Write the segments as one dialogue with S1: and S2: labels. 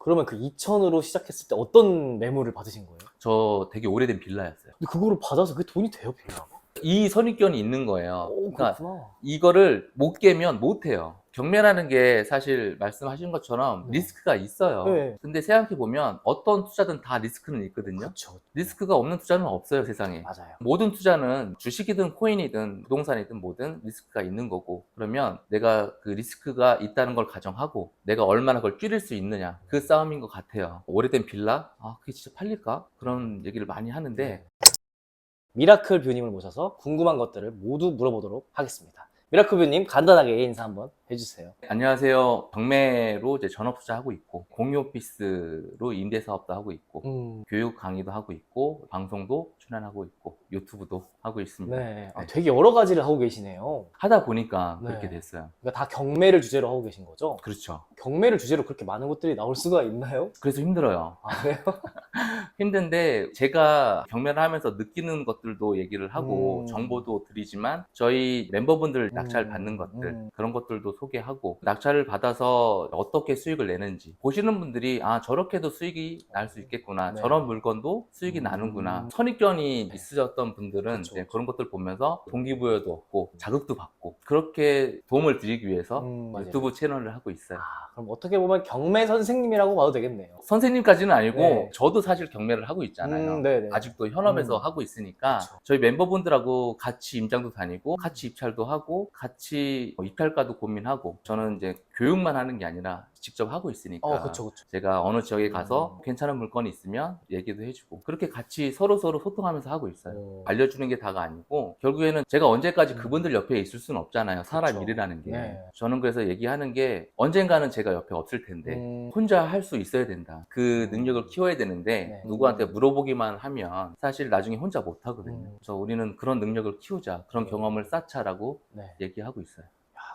S1: 그러면 그 2천으로 시작했을 때 어떤 매물을 받으신 거예요?
S2: 저 되게 오래된 빌라였어요.
S1: 근데 그거를 받아서 그게 돈이 돼요, 빌라가?
S2: 이 선입견이 있는 거예요.
S1: 오,
S2: 그러니까
S1: 그렇구나.
S2: 이거를 못 깨면 못 해요. 경매라는 게 사실 말씀하신 것처럼
S1: 네.
S2: 리스크가 있어요.
S1: 네.
S2: 근데 생각해 보면 어떤 투자든 다 리스크는 있거든요.
S1: 그렇죠.
S2: 리스크가 없는 투자는 없어요, 세상에.
S1: 맞아요.
S2: 모든 투자는 주식이든 코인이든 부동산이든 뭐든 리스크가 있는 거고 그러면 내가 그 리스크가 있다는 걸 가정하고 내가 얼마나 그걸 줄일 수 있느냐 그 싸움인 것 같아요 오래된 빌라 아 그게 진짜 팔릴까 그런 얘기를 많이 하는데
S1: 미라클 뷰님을 모셔서 궁금한 것들을 모두 물어보도록 하겠습니다. 미라클 뷰님 간단하게 인사 한번 해주세요.
S2: 안녕하세요 경매로 이제 전업 투자하고 있고 공유 오피스로 임대 사업도 하고 있고
S1: 음,
S2: 교육 강의도 하고 있고 방송도 출연하고 있고 유튜브도 하고 있습니다
S1: 네. 아,
S2: 네.
S1: 되게 여러 가지를 하고 계시네요.
S2: 하다 보니까
S1: 네.
S2: 그렇게 됐어요
S1: 그러니까 다 경매를 주제로 하고 계신 거죠?
S2: 그렇죠
S1: 경매를 주제로 그렇게 많은 것들이 나올 수가 있나요?
S2: 그래서 힘들어요
S1: 아, 그래요?
S2: 힘든데 제가 경매를 하면서 느끼는 것들도 얘기를 하고
S1: 음.
S2: 정보도 드리지만 저희 멤버분들 낙찰
S1: 음,
S2: 받는 것들
S1: 음.
S2: 그런 것들도 소개하고 낙찰을 받아서 어떻게 수익을 내는지 보시는 분들이 아 저렇게도 수익이 날 수 있겠구나
S1: 네.
S2: 저런 물건도 수익이
S1: 음.
S2: 나는구나 선입견이 있으셨던 분들은
S1: 그쵸,
S2: 이제. 그런 것들 보면서 동기부여도 얻고 자극도 받고 그렇게 도움을 드리기 위해서
S1: 음.
S2: 유튜브 채널을 하고 있어요
S1: 아, 그럼 어떻게 보면 경매 선생님이라고 봐도 되겠네요.
S2: 선생님까지는 아니고
S1: 네.
S2: 저도 사실 경매를 하고 있잖아요.
S1: 음, 네네.
S2: 아직도 현업에서
S1: 음.
S2: 하고 있으니까
S1: 그쵸.
S2: 저희 멤버분들하고 같이 임장도 다니고 같이 입찰도 하고 같이 뭐 입찰가도 고민하고 저는 이제 교육만 하는 게 아니라 직접 하고 있으니까
S1: 어, 그쵸, 그쵸.
S2: 제가 어느 지역에 가서
S1: 음.
S2: 괜찮은 물건이 있으면 얘기도 해주고 그렇게 같이 서로 서로 소통하면서 하고 있어요.
S1: 어,
S2: 알려주는 게 다가 아니고 결국에는 제가 언제까지
S1: 음.
S2: 그분들 옆에 있을 수는 없잖아요. 사람
S1: 그쵸.
S2: 일이라는 게
S1: 네.
S2: 저는 그래서 얘기하는 게 언젠가는 제가 옆에 없을 텐데
S1: 음,
S2: 혼자 할 수 있어야 된다. 그 능력을 키워야 되는데
S1: 네.
S2: 누구한테 물어보기만 하면 사실 나중에 혼자 못 하거든요.
S1: 음.
S2: 그래서 우리는 그런 능력을 키우자, 그런
S1: 네.
S2: 경험을 쌓자라고
S1: 네.
S2: 얘기하고 있어요.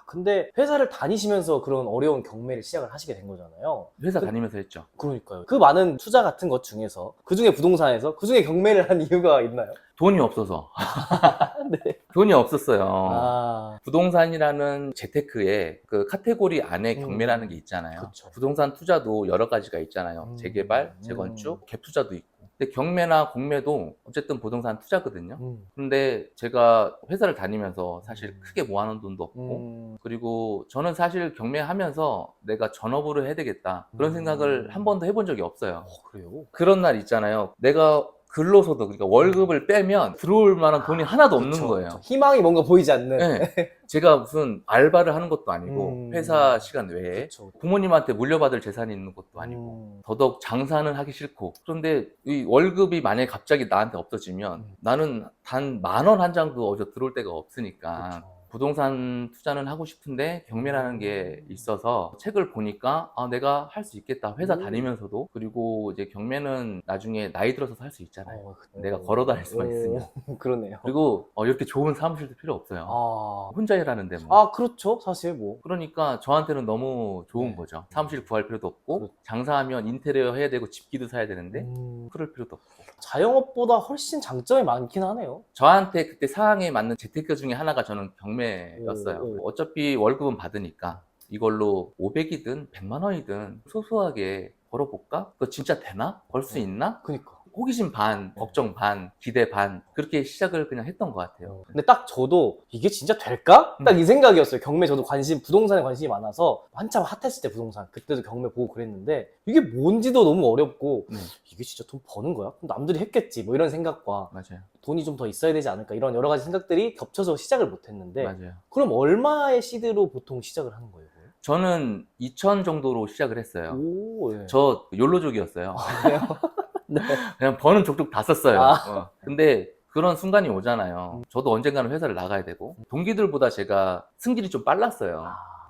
S1: 야, 근데 회사를 다니시면서 그런 어려운 경매를 시작을 하시게 된 거잖아요.
S2: 회사
S1: 그-
S2: 다니면서 했죠.
S1: 그러니까요. 그 많은 투자 같은 것 중에서 그 중에 부동산에서 그 중에 경매를 한 이유가 있나요?
S2: 돈이 없어서
S1: 네.
S2: 돈이 없었어요.
S1: 아,
S2: 부동산이라는 재테크의 그 카테고리 안에
S1: 음.
S2: 경매라는 게 있잖아요.
S1: 그쵸.
S2: 부동산 투자도 여러 가지가 있잖아요.
S1: 음.
S2: 재개발,
S1: 음.
S2: 재건축, 갭 투자도 있고. 근데 경매나 공매도 어쨌든 부동산 투자거든요.
S1: 음,
S2: 근데 제가 회사를 다니면서 사실
S1: 음.
S2: 크게 모아놓은 돈도 없고
S1: 음,
S2: 그리고 저는 사실 경매하면서 내가 전업으로 해야 되겠다 그런
S1: 음.
S2: 생각을 한 번도 해본 적이 없어요
S1: 어, 그래요?
S2: 그런 날 있잖아요 내가 근로소득 그러니까 월급을 빼면 들어올 만한 돈이 하나도 없는
S1: 그쵸,
S2: 거예요
S1: 그쵸. 희망이 뭔가 보이지 않는.
S2: 네. 제가 무슨 알바를 하는 것도 아니고
S1: 음.
S2: 회사 시간 외에
S1: 그쵸.
S2: 부모님한테 물려받을 재산이 있는 것도 아니고
S1: 음,
S2: 더더욱 장사는 하기 싫고 그런데 이 월급이 만약에 갑자기 나한테 없어지면
S1: 음.
S2: 나는 단 만 원 한 장도 어디서 들어올 데가 없으니까
S1: 그쵸.
S2: 부동산 투자는 하고 싶은데 경매라는 게
S1: 음.
S2: 있어서 책을 보니까 아 내가 할 수 있겠다 회사
S1: 음.
S2: 다니면서도 그리고 이제 경매는 나중에 나이 들어서 할 수 있잖아요
S1: 어, 그-
S2: 내가 걸어 다닐 수만
S1: 오,
S2: 있으면
S1: 그러네요.
S2: 그리고 어, 이렇게 좋은 사무실도 필요 없어요
S1: 아,
S2: 혼자 일하는데 뭐
S1: 아, 그렇죠. 사실 뭐.
S2: 그러니까 저한테는 너무 좋은
S1: 네.
S2: 거죠 사무실 구할 필요도 없고
S1: 그렇죠.
S2: 장사하면 인테리어 해야 되고 집기도 사야 되는데
S1: 음,
S2: 그럴 필요도 없고
S1: 자영업보다 훨씬 장점이 많긴 하네요.
S2: 저한테 그때 상황에 맞는 재테크 중에 하나가 저는 경매 였어요.
S1: 오, 오.
S2: 어차피 월급은 받으니까 이걸로 500이든 100만 원이든 소소하게 벌어볼까? 그거 진짜 되나? 벌수
S1: 네.
S2: 있나?
S1: 그니까.
S2: 호기심 반,
S1: 네.
S2: 걱정 반, 기대 반 그렇게 시작을 그냥 했던 것 같아요.
S1: 근데 딱 저도 이게 진짜 될까? 딱
S2: 음.
S1: 이 생각이었어요. 경매 저도 관심, 부동산에 관심이 많아서 한참 핫했을 때 부동산 그때도 경매 보고 그랬는데 이게 뭔지도 너무 어렵고
S2: 네.
S1: 이게 진짜 돈 버는 거야? 그럼 남들이 했겠지 뭐 이런 생각과
S2: 맞아요.
S1: 돈이 좀 더 있어야 되지 않을까 이런 여러 가지 생각들이 겹쳐서 시작을 못 했는데
S2: 맞아요.
S1: 그럼 얼마의 시드로 보통 시작을 하는 거예요? 그걸?
S2: 저는 2천 정도로 시작을 했어요.
S1: 오, 예.
S2: 저 욜로족이었어요.
S1: 네.
S2: 그냥 버는 족족 다 썼어요.
S1: 아.
S2: 어. 근데 그런 순간이 오잖아요.
S1: 음.
S2: 저도 언젠가는 회사를 나가야 되고 동기들보다 제가 승질이 좀 빨랐어요.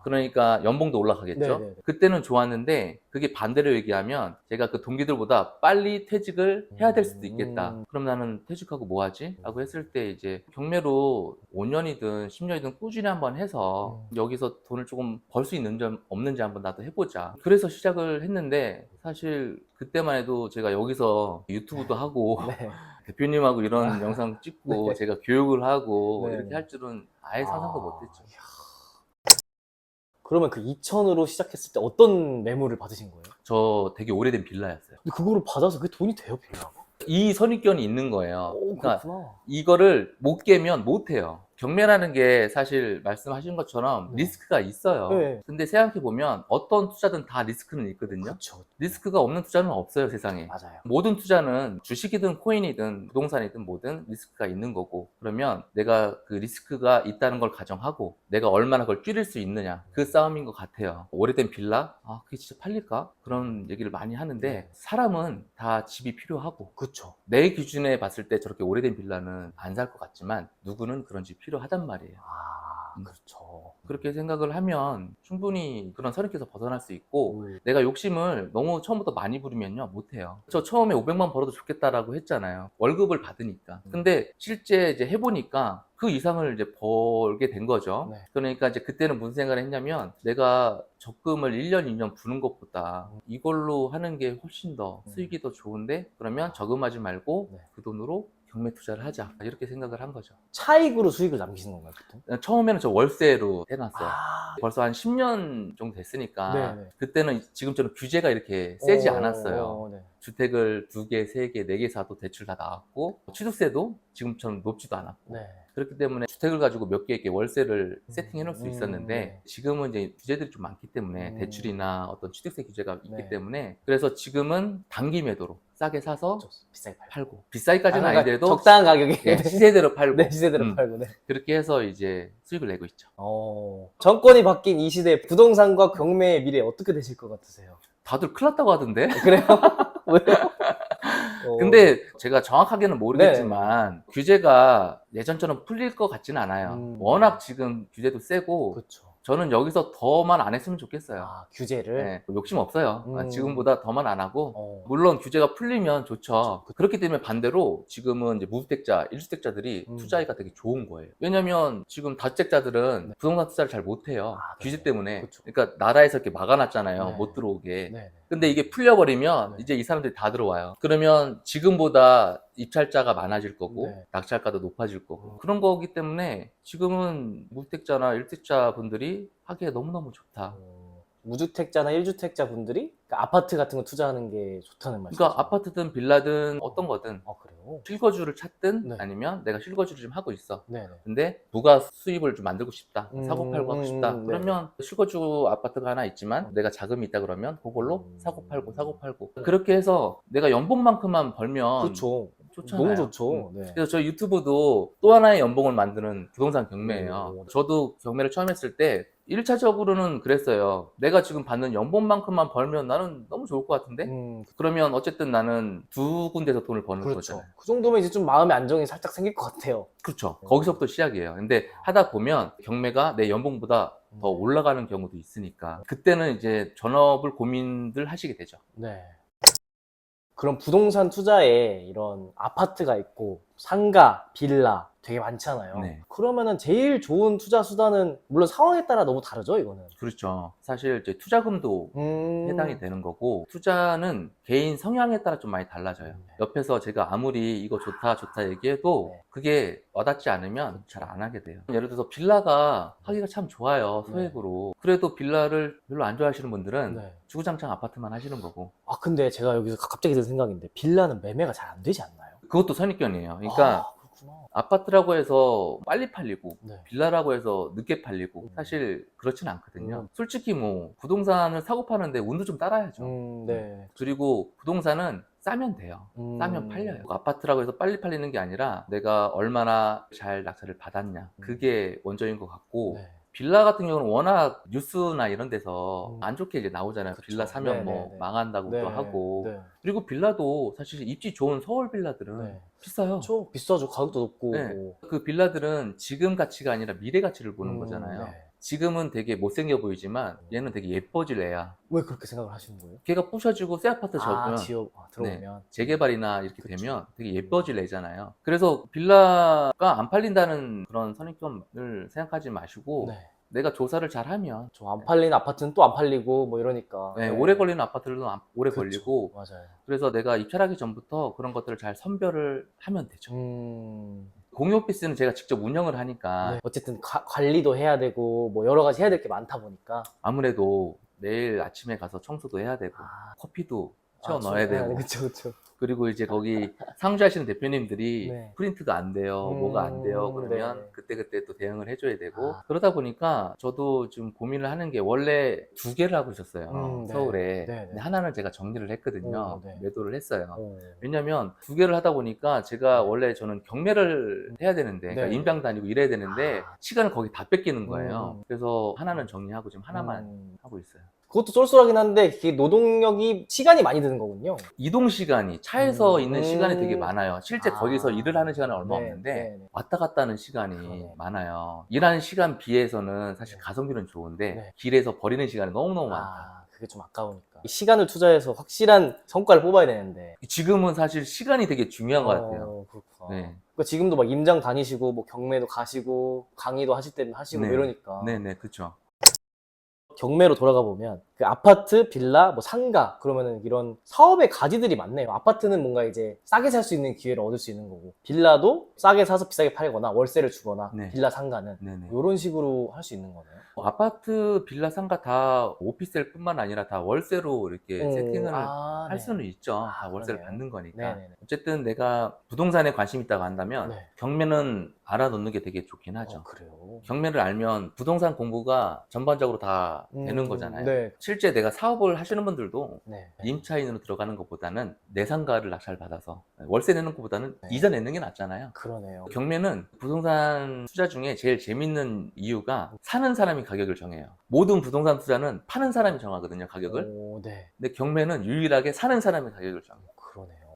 S1: 아,
S2: 그러니까 연봉도 올라가겠죠.
S1: 네네네.
S2: 그때는 좋았는데 그게 반대로 얘기하면 제가 그 동기들보다 빨리 퇴직을 해야 될 수도 있겠다.
S1: 음.
S2: 그럼 나는 퇴직하고 뭐 하지? 라고 했을 때 이제 경매로 5년이든 10년이든 꾸준히 한번 해서
S1: 음.
S2: 여기서 돈을 조금 벌 수 있는지 없는지 한번 나도 해보자. 그래서 시작을 했는데 사실 그때만 해도 제가 여기서 유튜브도 하고
S1: 네.
S2: 대표님하고 이런
S1: 아,
S2: 영상 찍고
S1: 네.
S2: 제가 교육을 하고
S1: 네.
S2: 이렇게 할 줄은 아예 상상도
S1: 아,
S2: 못했죠.
S1: 그러면 그 2천으로 시작했을 때 어떤 매물을 받으신 거예요?
S2: 저 되게 오래된 빌라였어요.
S1: 근데 그거를 받아서 그게 돈이 돼요, 빌라가?
S2: 이 선입견이 있는 거예요.
S1: 오,
S2: 그러니까
S1: 그렇구나.
S2: 이거를 못 깨면 못 해요. 경매라는 게 사실 말씀하신 것처럼
S1: 네.
S2: 리스크가 있어요.
S1: 네.
S2: 근데 생각해 보면 어떤 투자든 다 리스크는 있거든요.
S1: 그렇죠.
S2: 리스크가 없는 투자는 없어요, 세상에.
S1: 맞아요.
S2: 모든 투자는 주식이든 코인이든 부동산이든 뭐든 리스크가 있는 거고 그러면 내가 그 리스크가 있다는 걸 가정하고 내가 얼마나 그걸 줄일 수 있느냐 그 싸움인 것 같아요 오래된 빌라 아 그게 진짜 팔릴까 그런 얘기를 많이 하는데
S1: 네.
S2: 사람은 다 집이 필요하고
S1: 그렇죠.
S2: 내 기준에 봤을 때 저렇게 오래된 빌라는 안 살 것 같지만 누구는 그런 집 필요하단 말이에요
S1: 아,
S2: 음.
S1: 그렇죠.
S2: 그렇게 생각을 하면 충분히 그런 선입견에서 벗어날 수 있고
S1: 음.
S2: 내가 욕심을 너무 처음부터 많이 부리면요 못해요 저 처음에 500만 벌어도 좋겠다라고 했잖아요 월급을 받으니까
S1: 음.
S2: 근데 실제 이제 해보니까 그 이상을 이제 벌게 된 거죠
S1: 네.
S2: 그러니까 이제 그때는 무슨 생각을 했냐면 내가 적금을 1년 2년 부는 것보다 이걸로 하는 게 훨씬 더
S1: 음.
S2: 수익이 더 좋은데 그러면 저금하지 말고
S1: 네.
S2: 그 돈으로 경매 투자를 하자 이렇게 생각을 한 거죠
S1: 차익으로 수익을 남기시는 건가요, 보통?
S2: 처음에는 저 월세로 해놨어요
S1: 아,
S2: 벌써 한 10년 정도 됐으니까
S1: 네네.
S2: 그때는 지금처럼 규제가 이렇게 세지
S1: 어,
S2: 않았어요.
S1: 네.
S2: 주택을 두 개, 세 개, 네 개 사도 대출 다 나왔고 취득세도 지금처럼 높지도 않았고
S1: 네.
S2: 그렇기 때문에 주택을 가지고 몇개 이렇게 월세를 세팅해 놓을 수
S1: 음,
S2: 있었는데
S1: 네.
S2: 지금은 이제 규제들이 좀 많기 때문에
S1: 음.
S2: 대출이나 어떤 취득세 규제가 있기
S1: 네.
S2: 때문에 그래서 지금은 단기 매도로 싸게 사서.
S1: 비싸게 팔고.
S2: 팔고 비싸기까지는
S1: 아, 그러니까
S2: 아니더라도
S1: 적당한 가격에
S2: 예, 시세대로 팔고
S1: 네, 시세대로
S2: 음,
S1: 팔고. 네.
S2: 그렇게 해서 이제 수익을 내고 있죠.
S1: 어, 정권이 바뀐 이 시대 부동산과 경매의 미래 어떻게 되실 것 같으세요?
S2: 다들 큰일 났다고 하던데
S1: 그래요? 왜요? 어,
S2: 근데 제가 정확하게는 모르겠지만 규제가 예전처럼 풀릴 것 같지는 않아요.
S1: 음.
S2: 워낙 지금 규제도 세고
S1: 그렇죠.
S2: 저는 여기서 더만 안 했으면 좋겠어요.
S1: 아, 규제를.
S2: 네, 욕심 없어요.
S1: 음.
S2: 지금보다 더만 안 하고
S1: 어.
S2: 물론 규제가 풀리면 좋죠.
S1: 그쵸.
S2: 그렇기 때문에 반대로 지금은 이제 무주택자, 일주택자들이
S1: 음.
S2: 투자하기가 되게 좋은 거예요. 왜냐면 지금 다주택자들은
S1: 네.
S2: 부동산 투자를 잘 못해요.
S1: 아,
S2: 규제
S1: 네.
S2: 때문에.
S1: 그쵸.
S2: 그러니까 나라에서 이렇게 막아놨잖아요.
S1: 네.
S2: 못 들어오게.
S1: 네.
S2: 근데 이게 풀려버리면
S1: 네.
S2: 이제 이 사람들이 다 들어와요. 그러면 지금보다 입찰자가 많아질 거고
S1: 네.
S2: 낙찰가도 높아질 거고
S1: 음.
S2: 그런 거기 때문에 지금은 무주택자나 일주택자 분들이 하기에 너무너무 좋다.
S1: 어, 무주택자나 1주택자 분들이 그러니까 아파트 같은 거 투자하는 게 좋다는 말씀이죠.
S2: 그러니까 아파트든 빌라든 어떤 거든
S1: 아, 그래요?
S2: 실거주를 찾든
S1: 네.
S2: 아니면 내가 실거주를 좀 하고 있어.
S1: 네네.
S2: 근데 부가 수입을 좀 만들고 싶다.
S1: 음,
S2: 사고 팔고 하고
S1: 음,
S2: 싶다.
S1: 음, 네.
S2: 그러면 실거주 아파트가 하나 있지만
S1: 음.
S2: 내가 자금이 있다 그러면 그걸로
S1: 음.
S2: 사고 팔고 사고 팔고 그렇게 해서 내가 연봉만큼만 벌면
S1: 그렇죠.
S2: 좋잖아요.
S1: 너무 좋죠.
S2: 음.
S1: 네.
S2: 그래서 저희 유튜브도 또 하나의 연봉을 만드는 부동산 경매예요.
S1: 오.
S2: 저도 경매를 처음 했을 때 1차적으로는 그랬어요. 내가 지금 받는 연봉만큼만 벌면 나는 너무 좋을 것 같은데?
S1: 음,
S2: 그러면 어쨌든 나는 두 군데서 돈을 버는
S1: 그렇죠.
S2: 거잖아요.
S1: 그 정도면 이제 좀 마음의 안정이 살짝 생길 것 같아요.
S2: 그렇죠.
S1: 음.
S2: 거기서부터 시작이에요. 근데 하다 보면 경매가 내 연봉보다 더
S1: 음.
S2: 올라가는 경우도 있으니까 그때는 이제 전업을 고민들 하시게 되죠.
S1: 네. 그럼 부동산 투자에 이런 아파트가 있고 상가, 빌라 되게 많잖아요.
S2: 네.
S1: 그러면은 제일 좋은 투자 수단은 물론 상황에 따라 너무 다르죠, 이거는.
S2: 그렇죠. 사실 이제 투자금도
S1: 음...
S2: 해당이 되는 거고 투자는 개인 성향에 따라 좀 많이 달라져요.
S1: 네.
S2: 옆에서 제가 아무리 이거 좋다 좋다 얘기해도
S1: 네.
S2: 그게 와닿지 않으면 잘 안 하게 돼요. 예를 들어서 빌라가 하기가 참 좋아요
S1: 네.
S2: 소액으로. 그래도 빌라를 별로 안 좋아하시는 분들은
S1: 네.
S2: 주구장창 아파트만 하시는 거고
S1: 아 근데 제가 여기서 갑자기 든 생각인데 빌라는 매매가 잘 안 되지 않나요?
S2: 그것도 선입견이에요. 그러니까
S1: 아.
S2: 아파트라고 해서 빨리 팔리고
S1: 네.
S2: 빌라라고 해서 늦게 팔리고
S1: 음.
S2: 사실 그렇진 않거든요.
S1: 음.
S2: 솔직히 뭐 부동산을 사고 파는데 운도 좀 따라야죠.
S1: 음, 네.
S2: 그리고 부동산은 싸면 돼요.
S1: 음.
S2: 싸면 팔려요. 아파트라고 해서 빨리 팔리는 게 아니라 내가 얼마나 잘 낙찰을 받았냐.
S1: 음.
S2: 그게 원조인 것 같고
S1: 네.
S2: 빌라 같은 경우는 워낙 뉴스나 이런 데서
S1: 음.
S2: 안 좋게 이제 나오잖아요. 빌라 사면
S1: 네,
S2: 뭐
S1: 네, 네.
S2: 망한다고
S1: 네.
S2: 또 하고
S1: 네.
S2: 그리고 빌라도 사실 입지 좋은 서울 빌라들은
S1: 네.
S2: 비싸요.
S1: 그렇죠. 비싸죠. 가격도 높고.
S2: 네. 그 빌라들은 지금 가치가 아니라 미래 가치를 보는
S1: 음,
S2: 거잖아요.
S1: 네.
S2: 지금은 되게 못생겨 보이지만 얘는 되게 예뻐질 애야.
S1: 왜 그렇게 생각을 하시는 거예요?
S2: 걔가 부셔지고 새 아파트
S1: 아,
S2: 적으면
S1: 지역 아, 들어오면.
S2: 재개발이나 이렇게
S1: 그쵸.
S2: 되면 되게 예뻐질 애잖아요. 그래서 빌라가 안 팔린다는 그런 선입견을 생각하지 마시고
S1: 네.
S2: 내가 조사를 잘 하면
S1: 좀안 팔린 아파트는 또 안 팔리고 뭐 이러니까.
S2: 네, 오래 걸리는 아파트들도 안- 오래
S1: 그쵸.
S2: 걸리고
S1: 맞아요.
S2: 그래서 내가 입찰하기 전부터 그런 것들을 잘 선별을 하면 되죠.
S1: 음.
S2: 공유 오피스는 제가 직접 운영을 하니까
S1: 네. 어쨌든 가- 관리도 해야 되고 뭐 여러 가지 해야 될 게 많다 보니까
S2: 아무래도 매일 아침에 가서 청소도 해야 되고
S1: 아,
S2: 커피도 채워 넣어야 되고
S1: 그렇죠, 그렇죠.
S2: 그리고 이제 거기 상주하시는 대표님들이
S1: 네.
S2: 프린트가 안 돼요,
S1: 음,
S2: 뭐가 안 돼요. 그러면
S1: 네.
S2: 그때 그때 또 대응을 해줘야 되고
S1: 아.
S2: 그러다 보니까 저도 좀 고민을 하는 게 원래 두 개를 하고 있었어요
S1: 음, 네.
S2: 서울에.
S1: 네, 네.
S2: 하나는 제가 정리를 했거든요,
S1: 오, 네.
S2: 매도를 했어요.
S1: 어.
S2: 왜냐면 두 개를 하다 보니까 제가 원래 저는 경매를 해야 되는데 그러니까
S1: 네.
S2: 임장 다니고 이래야 되는데
S1: 아.
S2: 시간을 거기 다 뺏기는 거예요.
S1: 음.
S2: 그래서 하나는 정리하고 지금 하나만
S1: 음.
S2: 하고 있어요.
S1: 그것도 쏠쏠하긴 한데 그게 노동력이 시간이 많이 드는 거군요.
S2: 이동 시간이 차에서
S1: 음.
S2: 있는 시간이 되게 많아요. 실제
S1: 아.
S2: 거기서 일을 하는 시간은 얼마
S1: 네,
S2: 없는데
S1: 네, 네.
S2: 왔다 갔다 하는 시간이
S1: 그러네.
S2: 많아요. 일하는 시간 비해서는 사실
S1: 네.
S2: 가성비는 좋은데
S1: 네.
S2: 길에서 버리는 시간이 너무너무 많다.
S1: 아, 그게 좀 아까우니까. 이 시간을 투자해서 확실한 성과를 뽑아야 되는데.
S2: 지금은 사실 시간이 되게 중요한 것 같아요.
S1: 어, 그렇구나.
S2: 네.
S1: 그러니까 지금도 막 임장 다니시고 뭐 경매도 가시고 강의도 하실 때는 하시고
S2: 네.
S1: 뭐 이러니까
S2: 네네, 그쵸.
S1: 경매로 돌아가 보면 그 아파트, 빌라, 뭐 상가 그러면은 이런 사업의 가지들이 많네요. 아파트는 뭔가 이제 싸게 살 수 있는 기회를 얻을 수 있는 거고 빌라도 싸게 사서 비싸게 팔거나 월세를 주거나
S2: 네.
S1: 빌라 상가는
S2: 네네.
S1: 이런 식으로 할 수 있는 거네요.
S2: 아파트, 빌라, 상가 다 오피스텔 뿐만 아니라 다 월세로 이렇게
S1: 오,
S2: 세팅을
S1: 아,
S2: 할
S1: 네.
S2: 수는 있죠.
S1: 아,
S2: 다 월세를
S1: 그러네요.
S2: 받는 거니까.
S1: 네네네.
S2: 어쨌든 내가 부동산에 관심 있다고 한다면
S1: 네.
S2: 경매는 알아놓는 게 되게 좋긴 하죠.
S1: 어, 그래요.
S2: 경매를 알면 부동산 공부가 전반적으로 다 되는
S1: 음,
S2: 거잖아요.
S1: 네.
S2: 실제 내가 사업을 하시는 분들도
S1: 네.
S2: 임차인으로 들어가는 것보다는 내상가를 낙찰 받아서 월세 내는 것보다는
S1: 네.
S2: 이자 내는 게 낫잖아요.
S1: 그러네요.
S2: 경매는 부동산 투자 중에 제일 재밌는 이유가 사는 사람이 가격을 정해요. 모든 부동산 투자는 파는 사람이 정하거든요, 가격을.
S1: 오, 네.
S2: 근데 경매는 유일하게 사는 사람이 가격을 정해요.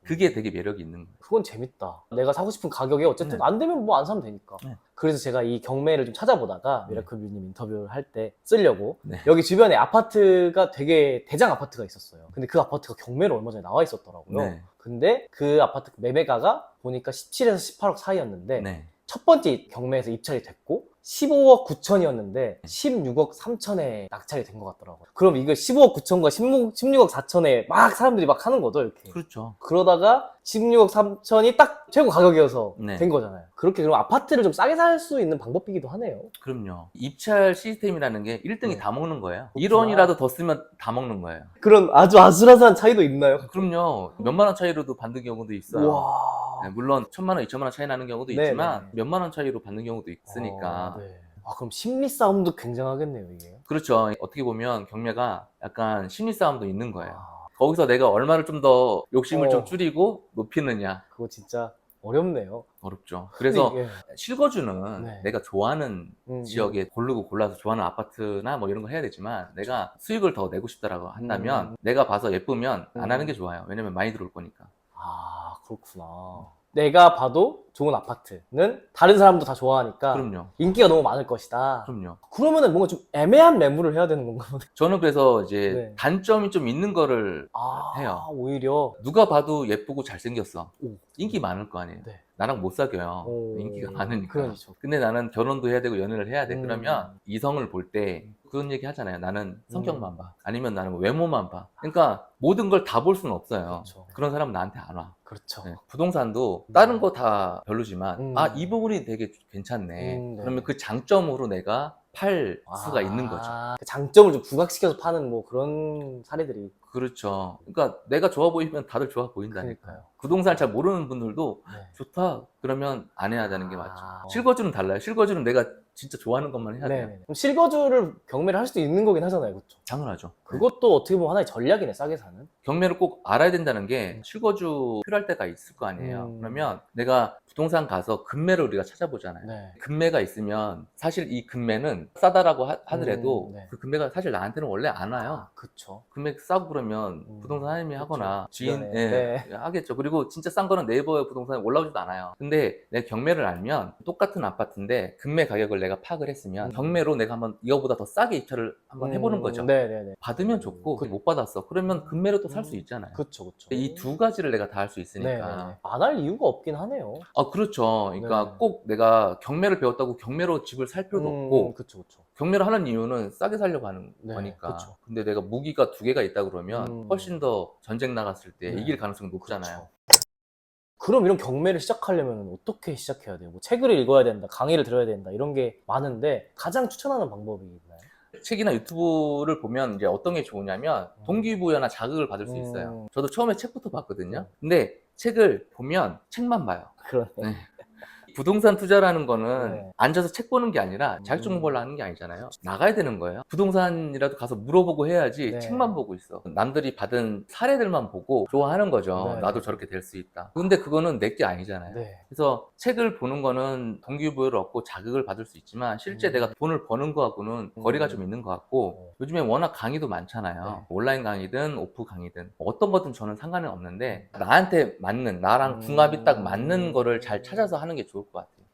S2: 그게 되게 매력이 있는 거예요.
S1: 그건 재밌다. 내가 사고 싶은 가격에 어쨌든
S2: 네.
S1: 안 되면 뭐 안 사면 되니까.
S2: 네.
S1: 그래서 제가 이 경매를 좀 찾아보다가
S2: 네.
S1: 미라클뷰님 인터뷰를 할 때 쓰려고
S2: 네.
S1: 여기 주변에 아파트가 되게 대장 아파트가 있었어요. 근데 그 아파트가 경매로 얼마 전에 나와 있었더라고요.
S2: 네.
S1: 근데 그 아파트 매매가가 보니까 17에서 18억 사이였는데
S2: 네.
S1: 첫 번째 경매에서 입찰이 됐고 15억 9천이었는데
S2: 네.
S1: 16억 3천에 낙찰이 된 것 같더라고요. 그럼 이거 15억 9천과 16, 16억 4천에 막 사람들이 막 하는 거죠, 이렇게.
S2: 그렇죠.
S1: 그러다가 16억 3천이 딱 최고 가격이어서
S2: 네.
S1: 된 거잖아요. 그렇게 그럼 아파트를 좀 싸게 살 수 있는 방법이기도 하네요.
S2: 그럼요. 입찰 시스템이라는 게 1등이
S1: 네.
S2: 다 먹는 거예요.
S1: 그렇구나.
S2: 1원이라도 더 쓰면 다 먹는 거예요.
S1: 그런 아주 아슬아슬한 차이도 있나요?
S2: 그럼요. 몇만 원 차이로도 받는 경우도 있어요.
S1: 와.
S2: 네, 물론 천만 원, 이천만 원 차이 나는 경우도
S1: 네,
S2: 있지만
S1: 네, 네.
S2: 몇만 원 차이로 받는 경우도 있으니까.
S1: 어, 네. 아, 그럼 심리 싸움도 굉장하겠네요, 이게.
S2: 그렇죠. 어떻게 보면 경매가 약간 심리 싸움도 있는 거예요.
S1: 아,
S2: 거기서 내가 얼마를 좀 더 욕심을
S1: 어.
S2: 좀 줄이고 높이느냐
S1: 그거 진짜 어렵네요.
S2: 어렵죠. 그래서
S1: 이게-
S2: 실거주는
S1: 네.
S2: 내가 좋아하는
S1: 음,
S2: 지역에 고르고 골라서 좋아하는 아파트나 뭐 이런 거 해야 되지만 내가 수익을 더 내고 싶다라고 한다면
S1: 음.
S2: 내가 봐서 예쁘면 안
S1: 음.
S2: 하는 게 좋아요. 왜냐면 많이 들어올 거니까.
S1: 아, 그렇구나. 내가 봐도 좋은 아파트는 다른 사람도 다 좋아하니까
S2: 그럼요.
S1: 인기가 너무 많을 것이다.
S2: 그럼요.
S1: 그러면은 뭔가 좀 애매한 매물을 해야 되는 건가 보네.
S2: 저는 그래서 이제
S1: 네.
S2: 단점이 좀 있는 거를
S1: 아,
S2: 해요.
S1: 오히려.
S2: 누가 봐도 예쁘고 잘생겼어.
S1: 오.
S2: 인기 많을 거 아니에요.
S1: 네.
S2: 나랑 못 사귀어요.
S1: 오.
S2: 인기가 많으니까.
S1: 그렇죠.
S2: 근데 나는 결혼도 해야 되고 연애를 해야 돼.
S1: 음.
S2: 그러면 이성을 볼 때 그런 얘기 하잖아요. 나는 성격만
S1: 음.
S2: 봐. 아니면 나는 외모만 봐. 그러니까 모든 걸 다 볼 수는 없어요.
S1: 그렇죠.
S2: 그런 사람은 나한테 안 와.
S1: 그렇죠.
S2: 네. 부동산도
S1: 음.
S2: 다른 거 다 별로지만
S1: 음.
S2: 아 이 부분이 되게 괜찮네.
S1: 음, 네.
S2: 그러면 그 장점으로 내가 팔 수가 있는 거죠.
S1: 아, 그 장점을 좀 부각시켜서 파는 뭐 그런 사례들이.
S2: 그렇죠. 그러니까 내가 좋아 보이면 다들 좋아 보인다니까.
S1: 그러니까요.
S2: 부동산을 잘 모르는 분들도
S1: 네.
S2: 좋다 그러면 안 해야 되는 게
S1: 아,
S2: 맞죠.
S1: 어.
S2: 실거주는 달라요. 실거주는 내가 진짜 좋아하는 것만 해야 돼요.
S1: 네. 그럼 실거주를 경매를 할 수도 있는 거긴 하잖아요. 그렇죠.
S2: 당연하죠.
S1: 그것도 어떻게 보면 하나의 전략이네, 싸게 사는.
S2: 경매를 꼭 알아야 된다는 게 실거주 필요할 때가 있을 거 아니에요.
S1: 음.
S2: 그러면 내가 부동산 가서 금매를 우리가 찾아보잖아요.
S1: 네.
S2: 금매가 있으면 사실 이 금매는 싸다라고 하, 더라도
S1: 음, 네.
S2: 그 금매가 사실 나한테는 원래 안 와요.
S1: 아, 그쵸.
S2: 금매 싸고 그러면
S1: 음,
S2: 부동산
S1: 그쵸.
S2: 하거나
S1: 주변에.
S2: 예, 하겠죠. 그리고 진짜 싼 거는 네이버에 부동산에 올라오지도 않아요. 근데 내가 경매를 알면 똑같은 아파트인데 금매 가격을 내가 파악을 했으면
S1: 음.
S2: 경매로 내가 한번 이거보다 더 싸게 입찰을 한번 해보는
S1: 음,
S2: 거죠.
S1: 네네네.
S2: 받으면 좋고
S1: 그-
S2: 못 받았어. 그러면 금매로 또 살수
S1: 음,
S2: 있잖아요.
S1: 그쵸, 그쵸.
S2: 이두 가지를 내가 다 할 수 있으니까.
S1: 안 할 이유가 없긴 하네요.
S2: 아, 그렇죠. 그러니까
S1: 네.
S2: 꼭 내가 경매를 배웠다고 경매로 집을 살 필요도
S1: 음,
S2: 없고,
S1: 그쵸, 그쵸.
S2: 경매를 하는 이유는 싸게 살려고 하는
S1: 네,
S2: 거니까.
S1: 그쵸.
S2: 근데 내가 무기가 두 개가 있다 그러면
S1: 음.
S2: 훨씬 더 전쟁 나갔을 때
S1: 네.
S2: 이길 가능성이 높잖아요.
S1: 그럼 이런 경매를 시작하려면 어떻게 시작해야 돼요? 뭐 책을 읽어야 된다, 강의를 들어야 된다 이런 게 많은데 가장 추천하는 방법이 있나요?
S2: 책이나 유튜브를 보면 이제 어떤 게 좋으냐면
S1: 음.
S2: 동기부여나 자극을 받을 수
S1: 음.
S2: 있어요. 저도 처음에 책부터 봤거든요. 근데 책을 보면 책만 봐요.
S1: 그러네.
S2: 네. 부동산 투자라는 거는
S1: 네.
S2: 앉아서 책 보는 게 아니라 자격증
S1: 음.
S2: 공부를 하는 게 아니잖아요. 나가야 되는 거예요. 부동산이라도 가서 물어보고 해야지
S1: 네.
S2: 책만 보고 있어. 남들이 받은 사례들만 보고 좋아하는 거죠.
S1: 네.
S2: 나도 저렇게 될 수 있다. 근데 그거는 내 게 아니잖아요.
S1: 네.
S2: 그래서 책을 보는 거는 동기부여를 얻고 자극을 받을 수 있지만 실제
S1: 음.
S2: 내가 돈을 버는 거하고는
S1: 음.
S2: 거리가 좀 있는 것 같고
S1: 어.
S2: 요즘에 워낙 강의도 많잖아요.
S1: 네.
S2: 온라인 강의든 오프 강의든 어떤 거든 저는 상관이 없는데 나한테 맞는 나랑
S1: 음.
S2: 궁합이 딱 맞는 거를 잘 찾아서 하는 게 좋을 것 같아요.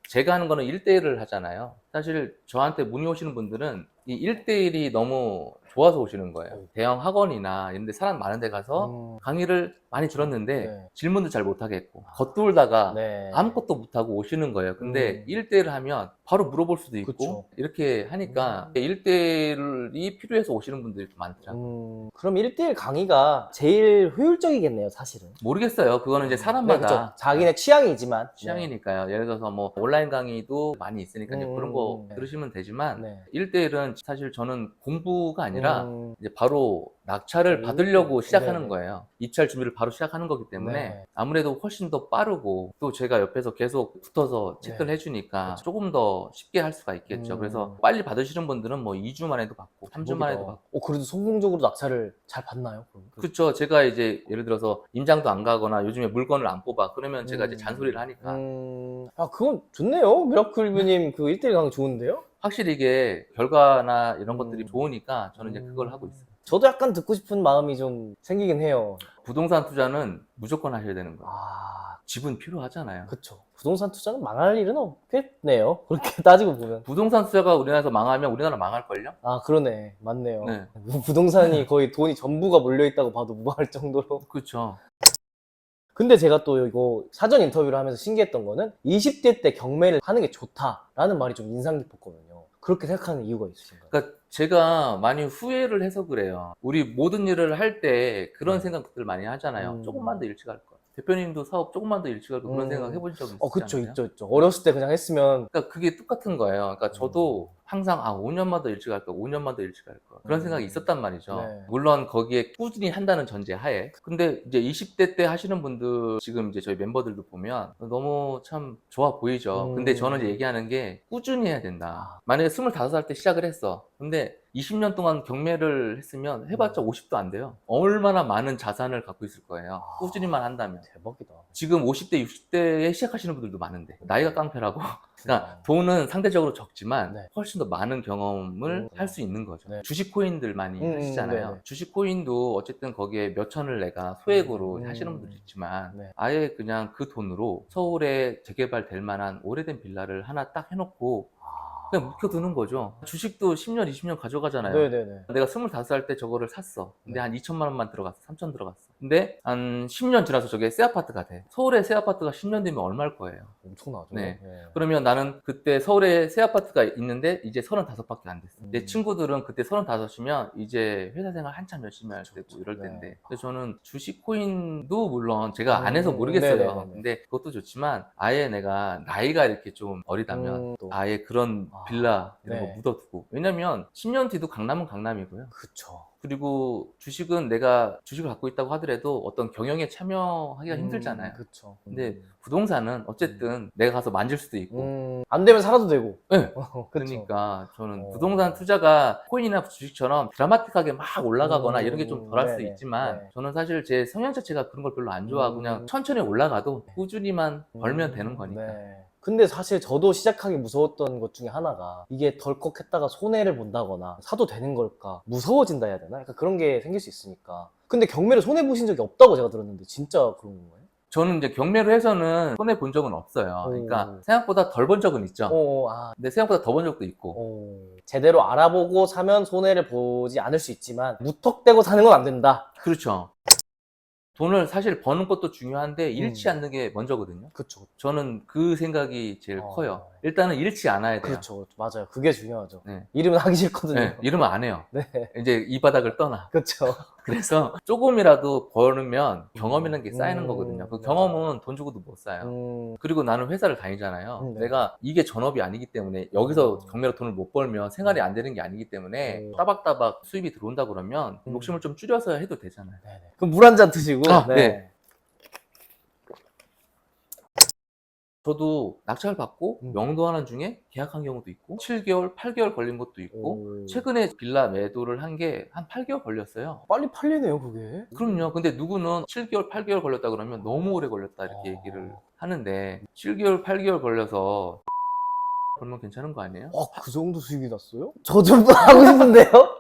S2: 제가 하는 거는 1대1을 하잖아요. 사실 저한테 문의 오시는 분들은 이 1대1이 너무 좋아서 오시는 거예요.
S1: 어.
S2: 대형 학원이나 이런 데 사람 많은 데 가서
S1: 음,
S2: 강의를 많이 들었는데
S1: 네.
S2: 질문도 잘 못하겠고 겉돌다가
S1: 네.
S2: 아무것도 못하고 오시는 거예요. 근데
S1: 음.
S2: 1대1 하면 바로 물어볼 수도 있고
S1: 그쵸.
S2: 이렇게 하니까
S1: 음.
S2: 1대1이 필요해서 오시는 분들이 좀 많더라고요.
S1: 음, 그럼 1대1 강의가 제일 효율적이겠네요, 사실은.
S2: 모르겠어요. 그거는 이제
S1: 네,
S2: 사람마다
S1: 그쵸. 자기네 취향이지만.
S2: 취향이니까요. 예를 들어서 뭐 온라인 강의도 많이 있으니까
S1: 음,
S2: 그런 거
S1: 네.
S2: 들으시면 되지만
S1: 네.
S2: 1대1은 사실 저는 공부가 아니라
S1: 음,
S2: 이제 바로 낙찰을
S1: 음,
S2: 받으려고 시작하는
S1: 네네.
S2: 거예요. 입찰 준비를 바로 시작하는 거기 때문에
S1: 네.
S2: 아무래도 훨씬 더 빠르고 또 제가 옆에서 계속 붙어서 체크를
S1: 네.
S2: 해주니까
S1: 그렇죠.
S2: 조금 더 쉽게 할 수가 있겠죠.
S1: 음.
S2: 그래서 빨리 받으시는 분들은 뭐 2주 만에도 받고 3주 만에도. 받고
S1: 어, 그래도 성공적으로 낙찰을 잘 받나요? 그럼?
S2: 그렇죠. 제가 이제 예를 들어서 임장도 안 가거나 요즘에 물건을 안 뽑아 그러면 제가 이제
S1: 음.
S2: 잔소리를 하니까
S1: 음, 아, 그건 좋네요. 미라클 뷰님 그 1대1 강의 좋은데요?
S2: 확실히 이게 결과나 이런 것들이
S1: 음.
S2: 좋으니까 저는 이제
S1: 음.
S2: 그걸 하고 있어요.
S1: 저도 약간 듣고 싶은 마음이 좀 생기긴 해요.
S2: 부동산 투자는 무조건 하셔야 되는 거예요.
S1: 아,
S2: 집은 필요하잖아요.
S1: 그쵸. 부동산 투자는 망할 일은 없겠네요. 그렇게 따지고 보면.
S2: 부동산 투자가 우리나라에서 망하면 우리나라 망할걸요?
S1: 아, 그러네. 맞네요.
S2: 네.
S1: 부동산이 거의 돈이 전부가 몰려있다고 봐도 무방할 정도로.
S2: 그렇죠.
S1: 근데 제가 또 이거 사전 인터뷰를 하면서 신기했던 거는 20대 때 경매를 하는 게 좋다라는 말이 좀 인상 깊었거든요. 그렇게 생각하는 이유가 있으신가요?
S2: 그러니까 제가 많이 후회를 해서 그래요. 우리 모든 일을 할 때 그런
S1: 네.
S2: 생각들 많이 하잖아요.
S1: 음.
S2: 조금만 더 일찍 할 거. 대표님도 사업 조금만 더 일찍 할거 그런
S1: 음.
S2: 생각 해보신 적 있으시죠?
S1: 어, 그쵸, 있죠, 있죠. 어렸을 때 그냥 했으면.
S2: 그러니까 그게 똑같은 거예요. 그러니까 저도
S1: 음.
S2: 항상 아 5년만 더 일찍 할 거, 5년만 더 일찍 할 거. 그런
S1: 음.
S2: 생각이 있었단 말이죠.
S1: 네.
S2: 물론 거기에 꾸준히 한다는 전제 하에. 근데 이제 20대 때 하시는 분들 지금 이제 저희 멤버들도 보면 너무 참 좋아 보이죠.
S1: 음.
S2: 근데 저는 이제 얘기하는 게 꾸준히 해야 된다. 만약에 25살 때 시작을 했어. 근데 20년 동안 경매를 했으면 해봤자
S1: 음.
S2: 50도 안 돼요. 얼마나 많은 자산을 갖고 있을 거예요.
S1: 아.
S2: 꾸준히만 한다면.
S1: 대박이다.
S2: 지금 50대, 60대에 시작하시는 분들도 많은데 나이가 깡패라고. 그러니까 돈은 상대적으로 적지만
S1: 네.
S2: 훨씬 더 많은 경험을
S1: 음.
S2: 할수 있는 거죠.
S1: 네.
S2: 주식 코인들 많이
S1: 음,
S2: 하시잖아요.
S1: 네네.
S2: 주식 코인도 어쨌든 거기에 몇 천을 내가 소액으로
S1: 음.
S2: 하시는 분들도 있지만
S1: 네.
S2: 아예 그냥 그 돈으로 서울에 재개발 될 만한 오래된 빌라를 하나 딱 해놓고
S1: 아.
S2: 그냥 묵혀두는 거죠. 주식도 10년, 20년 가져가잖아요.
S1: 네네네.
S2: 내가 25살 때 저거를 샀어. 근데
S1: 네.
S2: 한 2천만 원만 들어갔어. 3천 들어갔어. 근데 한 10년 지나서 저게 새 아파트가 돼. 서울에 새 아파트가 10년 되면 얼마일 거예요.
S1: 엄청나죠.
S2: 네. 그러면 나는 그때 서울에 새 아파트가 있는데 이제 35밖에 안 됐어. 내
S1: 음.
S2: 친구들은 그때 35이면 이제 회사 생활 한참 열심히 할 때고. 이럴
S1: 네.
S2: 텐데. 그래서 저는 주식 코인도 물론 제가 안 해서
S1: 음,
S2: 모르겠어요.
S1: 네네네네.
S2: 근데 그것도 좋지만 아예 내가 나이가 이렇게 좀 어리다면
S1: 음, 또.
S2: 아예 그런
S1: 아,
S2: 빌라 이런
S1: 네.
S2: 거 묻어두고. 왜냐면 10년 뒤도 강남은 강남이고요.
S1: 그쵸.
S2: 그리고 주식은 내가 주식을 갖고 있다고 하더라도 어떤 경영에 참여하기가
S1: 음,
S2: 힘들잖아요.
S1: 그쵸.
S2: 근데 부동산은 어쨌든 내가 가서 만질 수도 있고.
S1: 음, 안 되면 살아도 되고.
S2: 네.
S1: 그쵸.
S2: 그러니까 저는
S1: 어.
S2: 부동산 투자가 코인이나 주식처럼 드라마틱하게 막 올라가거나
S1: 음,
S2: 이런 게 좀 덜할 수도
S1: 네네.
S2: 있지만
S1: 네.
S2: 저는 사실 제 성향 자체가 그런 걸 별로 안 좋아하고
S1: 음.
S2: 그냥 천천히 올라가도 꾸준히만 벌면
S1: 음,
S2: 되는 거니까.
S1: 네. 근데 사실 저도 시작하기 무서웠던 것 중에 하나가 이게 덜컥 했다가 손해를 본다거나 사도 되는 걸까 무서워진다 해야 되나? 약간 그런 게 생길 수 있으니까. 근데 경매를 손해 보신 적이 없다고 제가 들었는데 진짜 그런 건가요?
S2: 저는 이제 경매로 해서는 손해 본 적은 없어요. 그러니까
S1: 오.
S2: 생각보다 덜번 적은 있죠.
S1: 어, 아,
S2: 근데 생각보다 더번 적도 있고.
S1: 어. 제대로 알아보고 사면 손해를 보지 않을 수 있지만 무턱대고 사는 건 안 된다.
S2: 그렇죠. 돈을 사실 버는 것도 중요한데 잃지
S1: 음.
S2: 않는 게 먼저거든요.
S1: 그렇죠.
S2: 저는 그 생각이 제일
S1: 어.
S2: 커요. 일단은 잃지 않아야 돼요.
S1: 그렇죠. 맞아요. 그게 중요하죠.
S2: 네.
S1: 이름은 하기 싫거든요.
S2: 네, 이러면 안 해요.
S1: 네.
S2: 이제 이 바닥을 떠나.
S1: 그렇죠.
S2: 그래서 조금이라도 벌면 경험이라는 게 쌓이는
S1: 음,
S2: 거거든요. 그. 경험은 돈 주고도 못 사요.
S1: 음,
S2: 그리고 나는 회사를 다니잖아요.
S1: 음, 네.
S2: 내가 이게 전업이 아니기 때문에 여기서
S1: 음.
S2: 경매로 돈을 못 벌면 생활이 안 되는 게 아니기 때문에
S1: 음.
S2: 따박따박 수입이 들어온다 그러면
S1: 음.
S2: 욕심을 좀 줄여서 해도 되잖아요.
S1: 네네. 그럼 물 한 잔 드시고.
S2: 아, 네. 저도 낙찰 받고
S1: 음.
S2: 명도 하는 중에 계약한 경우도 있고 7개월, 8개월 걸린 것도 있고
S1: 오.
S2: 최근에 빌라 매도를 한 게 한 8개월 걸렸어요.
S1: 빨리 팔리네요, 그게.
S2: 그럼요. 근데 누구는 7개월, 8개월 걸렸다 그러면 너무 오래 걸렸다 이렇게
S1: 어.
S2: 얘기를 하는데 7개월, 8개월 걸려서 벌면 괜찮은 거 아니에요?
S1: 어, 그 정도 수익이 났어요? 저 좀 하고 싶은데요?